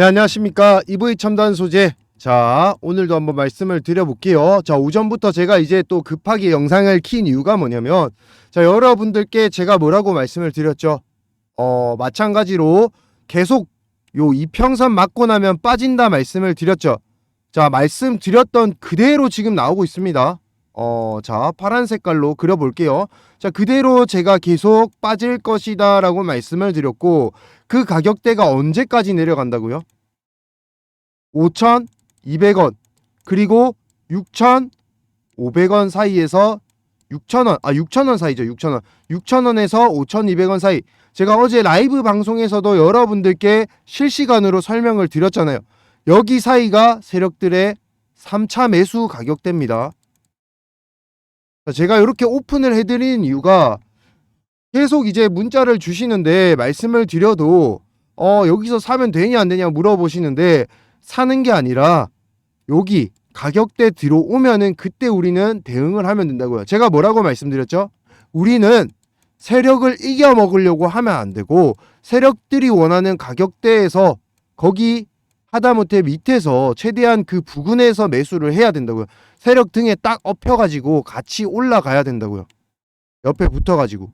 네, 안녕하십니까. EV 첨단 소재. 자, 오늘도 한번 말씀을 드려볼게요. 자, 오전부터 제가 이제 또 급하게 영상을 킨 이유가 뭐냐면, 자, 여러분들께 제가 뭐라고 말씀을 드렸죠? 어, 마찬가지로 계속 요 이평선 맞고 나면 빠진다 말씀을 드렸죠. 자, 말씀드렸던 그대로 지금 나오고 있습니다. 어, 자, 파란 색깔로 그려볼게요. 자, 그대로 제가 계속 빠질 것이다 라고 말씀을 드렸고, 그 가격대가 언제까지 내려간다고요? 5,200원. 그리고 6,500원 사이에서 6,000원 아 6,000원 사이죠 6,000원. 6,000원에서 5,200원 사이. 제가 어제 라이브 방송에서도 여러분들께 실시간으로 설명을 드렸잖아요. 여기 사이가 세력들의 3차 매수 가격대입니다. 자, 제가 이렇게 오픈을 해드린 이유가 계속 이제 문자를 주시는데 말씀을 드려도 어 여기서 사면 되냐 안 되냐 물어보시는데 사는 게 아니라 여기 가격대 들어오면은 그때 우리는 대응을 하면 된다고요. 제가 뭐라고 말씀드렸죠? 우리는 세력을 이겨 먹으려고 하면 안 되고 세력들이 원하는 가격대에서 거기 하다못해 밑에서 최대한 그 부근에서 매수를 해야 된다고요. 세력 등에 딱 엎혀가지고 같이 올라가야 된다고요. 옆에 붙어가지고.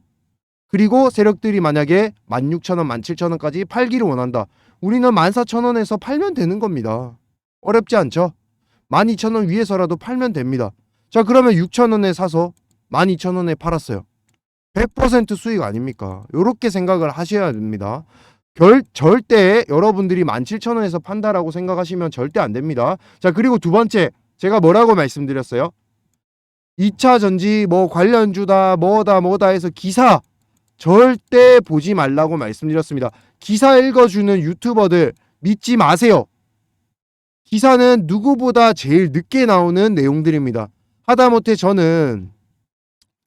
그리고 세력들이 만약에 16,000원, 17,000원까지 팔기를 원한다. 우리는 14,000원에서 팔면 되는 겁니다. 어렵지 않죠? 12,000원 위에서라도 팔면 됩니다. 자, 그러면 6,000원에 사서 12,000원에 팔았어요. 100% 수익 아닙니까? 요렇게 생각을 하셔야 됩니다. 결, 절대 여러분들이 17,000원에서 판다라고 생각하시면 절대 안 됩니다. 자, 그리고 두 번째, 제가 뭐라고 말씀드렸어요? 2차 전지 뭐 관련주다 뭐다 뭐다 해서 기사 절대 보지 말라고 말씀드렸습니다. 기사 읽어주는 유튜버들 믿지 마세요. 기사는 누구보다 제일 늦게 나오는 내용들입니다. 하다못해 저는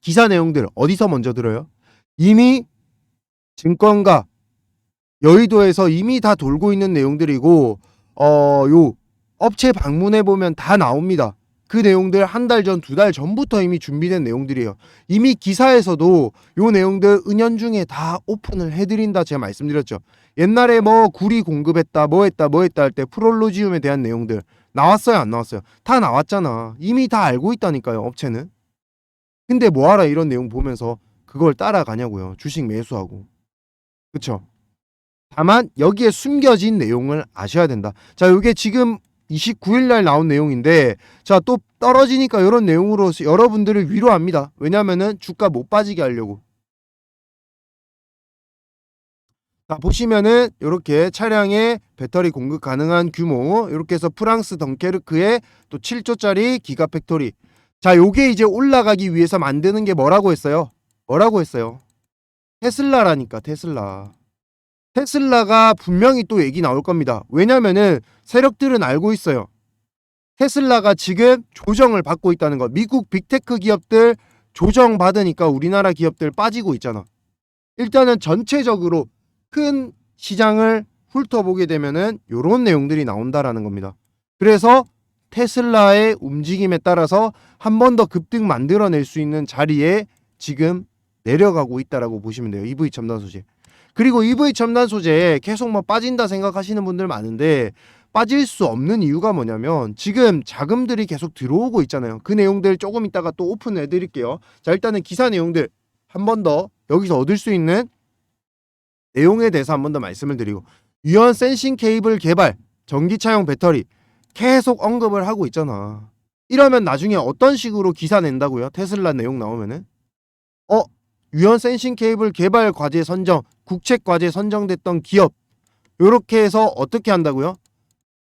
기사 내용들 어디서 먼저 들어요? 이미 증권가 여의도에서 이미 다 돌고 있는 내용들이고 어 요 업체 방문해 보면 다 나옵니다. 그 내용들 한 달 전, 두 달 전부터 이미 준비된 내용들이에요. 이미 기사에서도 요 내용들 은연중에 다 오픈을 해드린다 제가 말씀드렸죠. 옛날에 뭐 구리 공급했다, 뭐 했다, 뭐 했다 할 때 프롤로지움에 대한 내용들 나왔어요, 안 나왔어요? 다 나왔잖아. 이미 다 알고 있다니까요, 업체는. 근데 뭐하라 이런 내용 보면서 그걸 따라가냐고요. 주식 매수하고. 그쵸? 다만 여기에 숨겨진 내용을 아셔야 된다. 자, 이게 지금 29일 날 나온 내용인데 자 또 떨어지니까 이런 내용으로 여러분들을 위로합니다. 왜냐면은 주가 못 빠지게 하려고. 자 보시면은 이렇게 차량에 배터리 공급 가능한 규모 이렇게 해서 프랑스 덩케르크에 또 7조짜리 기가 팩토리. 자 요게 이제 올라가기 위해서 만드는 게 뭐라고 했어요? 뭐라고 했어요? 테슬라라니까 테슬라. 테슬라가 분명히 또 얘기 나올 겁니다. 왜냐면은 세력들은 알고 있어요. 테슬라가 지금 조정을 받고 있다는 거. 미국 빅테크 기업들 조정 받으니까 우리나라 기업들 빠지고 있잖아. 일단은 전체적으로 큰 시장을 훑어보게 되면은 요런 내용들이 나온다라는 겁니다. 그래서 테슬라의 움직임에 따라서 한 번 더 급등 만들어낼 수 있는 자리에 지금 내려가고 있다라고 보시면 돼요. EV 첨단 소재. 그리고 EV 첨단 소재에 계속 뭐 빠진다 생각하시는 분들 많은데 빠질 수 없는 이유가 뭐냐면 지금 자금들이 계속 들어오고 있잖아요. 그 내용들 조금 이따가 또 오픈해 드릴게요. 자, 일단은 기사 내용들 한 번 더 여기서 얻을 수 있는 내용에 대해서 한 번 더 말씀을 드리고 유연 센싱 케이블 개발, 전기차용 배터리 계속 언급을 하고 있잖아. 이러면 나중에 어떤 식으로 기사 낸다고요? 테슬라 내용 나오면은 어 유연 센싱 케이블 개발 과제 선정, 국책 과제 선정됐던 기업 요렇게 해서 어떻게 한다고요?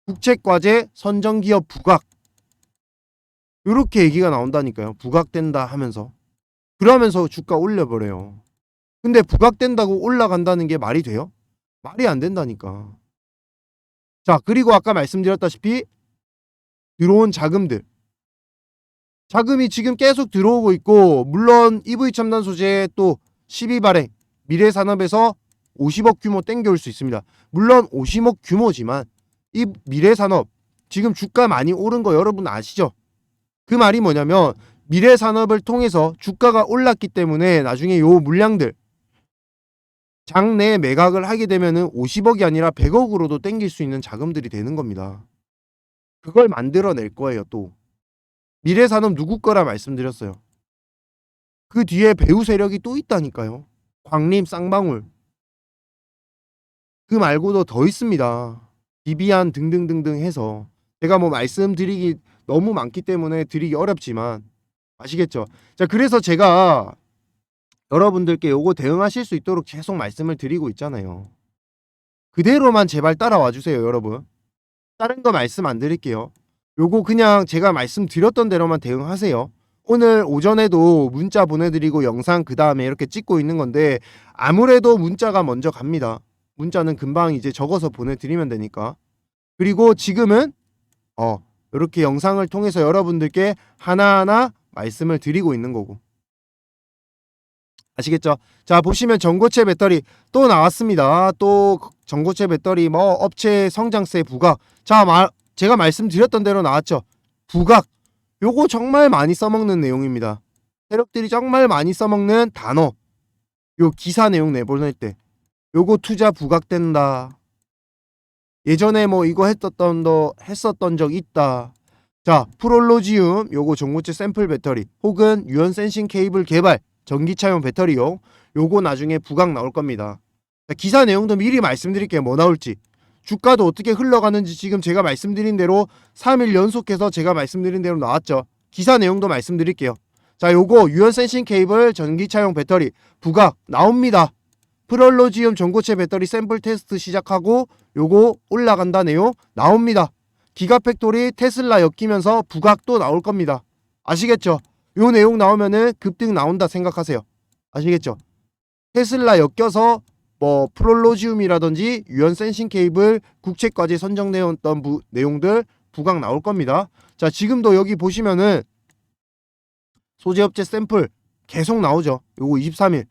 국책 과제 선정 기업 부각 요렇게 얘기가 나온다니까요. 부각된다 하면서 그러면서 주가 올려버려요. 근데 부각된다고 올라간다는 게 말이 돼요? 말이 안 된다니까. 자, 그리고 아까 말씀드렸다시피 들어온 자금들. 자금이 지금 계속 들어오고 있고 물론 EV 첨단 소재 또 12발행 미래 산업에서 50억 규모 땡겨올 수 있습니다. 물론 50억 규모지만 이 미래 산업 지금 주가 많이 오른 거 여러분 아시죠? 그 말이 뭐냐면 미래 산업을 통해서 주가가 올랐기 때문에 나중에 요 물량들 장내 매각을 하게 되면은 50억이 아니라 100억으로도 땡길 수 있는 자금들이 되는 겁니다. 그걸 만들어낼 거예요, 또. 미래 산업 누구 거라 말씀드렸어요. 그 뒤에 배우 세력이 또 있다니까요. 광림, 쌍방울. 그 말고도 더 있습니다. 비비안 등등등등 해서 제가 뭐 말씀드리기 너무 많기 때문에 드리기 어렵지만 아시겠죠? 자, 그래서 제가 여러분들께 요거 대응하실 수 있도록 계속 말씀을 드리고 있잖아요. 그대로만 제발 따라와 주세요, 여러분. 다른 거 말씀 안 드릴게요. 요거 그냥 제가 말씀드렸던 대로만 대응하세요. 오늘 오전에도 문자 보내드리고 영상 그 다음에 이렇게 찍고 있는 건데 아무래도 문자가 먼저 갑니다. 문자는 금방 이제 적어서 보내드리면 되니까. 그리고 지금은 어 이렇게 영상을 통해서 여러분들께 하나하나 말씀을 드리고 있는 거고. 아시겠죠? 자 보시면 전고체 배터리 또 나왔습니다. 또 전고체 배터리 뭐 업체 성장세 부각. 자 말, 제가 말씀드렸던 대로 나왔죠. 부각. 요거 정말 많이 써먹는 내용입니다. 세력들이 정말 많이 써먹는 단어. 요 기사 내용 내보낼 때 요거 투자 부각된다. 예전에 뭐 이거 했었던 더 했었던 적 있다. 자, 프롤로지움 요거 전고체 샘플 배터리 혹은 유연 센싱 케이블 개발 전기차용 배터리용 요거 나중에 부각 나올 겁니다. 자, 기사 내용도 미리 말씀드릴게요. 뭐 나올지. 주가도 어떻게 흘러가는지 지금 제가 말씀드린 대로 3일 연속해서 제가 말씀드린 대로 나왔죠. 기사 내용도 말씀드릴게요. 자, 요거 유연 센싱 케이블 전기차용 배터리 부각 나옵니다. 프롤로지움 전고체 배터리 샘플 테스트 시작하고 요거 올라간다 내용 나옵니다. 기가팩토리 테슬라 엮이면서 부각도 나올 겁니다. 아시겠죠? 요 내용 나오면은 급등 나온다 생각하세요. 아시겠죠? 테슬라 엮여서 뭐 프롤로지움이라든지 유연 센싱 케이블 국책까지 선정되었던 부, 내용들 부각 나올 겁니다. 자, 지금도 여기 보시면은 소재업체 샘플 계속 나오죠. 요거 23일.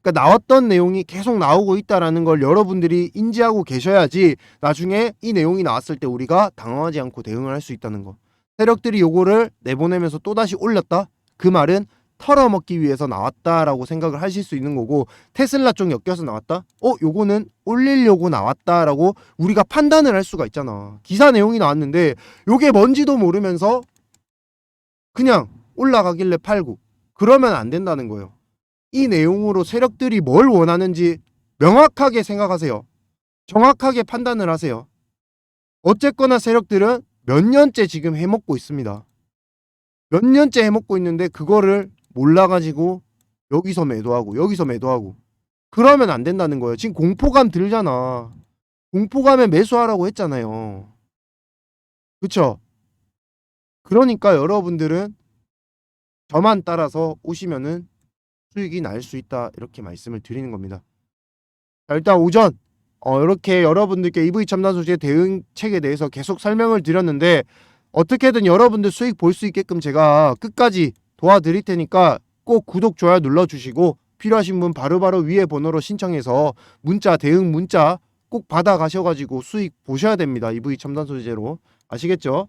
그러니까 나왔던 내용이 계속 나오고 있다라는 걸 여러분들이 인지하고 계셔야지 나중에 이 내용이 나왔을 때 우리가 당황하지 않고 대응을 할 수 있다는 거. 세력들이 요거를 내보내면서 또다시 올렸다? 그 말은 털어먹기 위해서 나왔다라고 생각을 하실 수 있는 거고 테슬라 쪽 엮여서 나왔다? 어, 요거는 올리려고 나왔다라고 우리가 판단을 할 수가 있잖아. 기사 내용이 나왔는데 요게 뭔지도 모르면서 그냥 올라가길래 팔고 그러면 안 된다는 거예요. 이 내용으로 세력들이 뭘 원하는지 명확하게 생각하세요. 정확하게 판단을 하세요. 어쨌거나 세력들은 몇 년째 지금 해먹고 있습니다. 몇 년째 해먹고 있는데 그거를 몰라가지고 여기서 매도하고 여기서 매도하고 그러면 안 된다는 거예요. 지금 공포감 들잖아. 공포감에 매수하라고 했잖아요. 그쵸? 그러니까 여러분들은 저만 따라서 오시면은 수익이 날 수 있다 이렇게 말씀을 드리는 겁니다. 자, 일단 오전 어, 이렇게 여러분들께 EV 첨단 소재 대응책에 대해서 계속 설명을 드렸는데 어떻게든 여러분들 수익 볼 수 있게끔 제가 끝까지 도와드릴 테니까 꼭 구독 좋아요 눌러주시고 필요하신 분 바로바로 위에 번호로 신청해서 문자 대응 문자 꼭 받아 가셔가지고 수익 보셔야 됩니다. EV 첨단 소재로 아시겠죠?